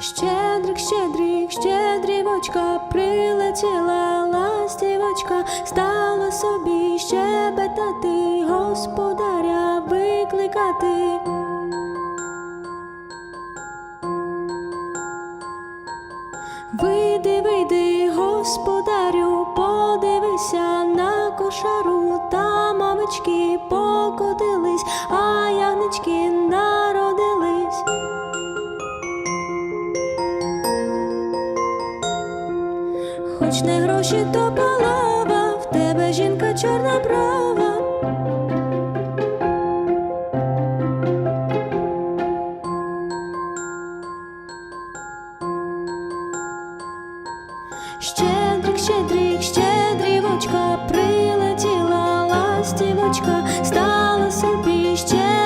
Щедрик, щедрик, щедрівочка, прилетіла ластівочка, стала собі щебетати, господаря викликати. Вийди, вийди, господарю, подивися на кошару, там овечки покотились, хоч не гроші, то палава, в тебе жінка чорна права. Щедрик, щедрик, щедрівочка, прилетіла ластівочка, стала собі ще.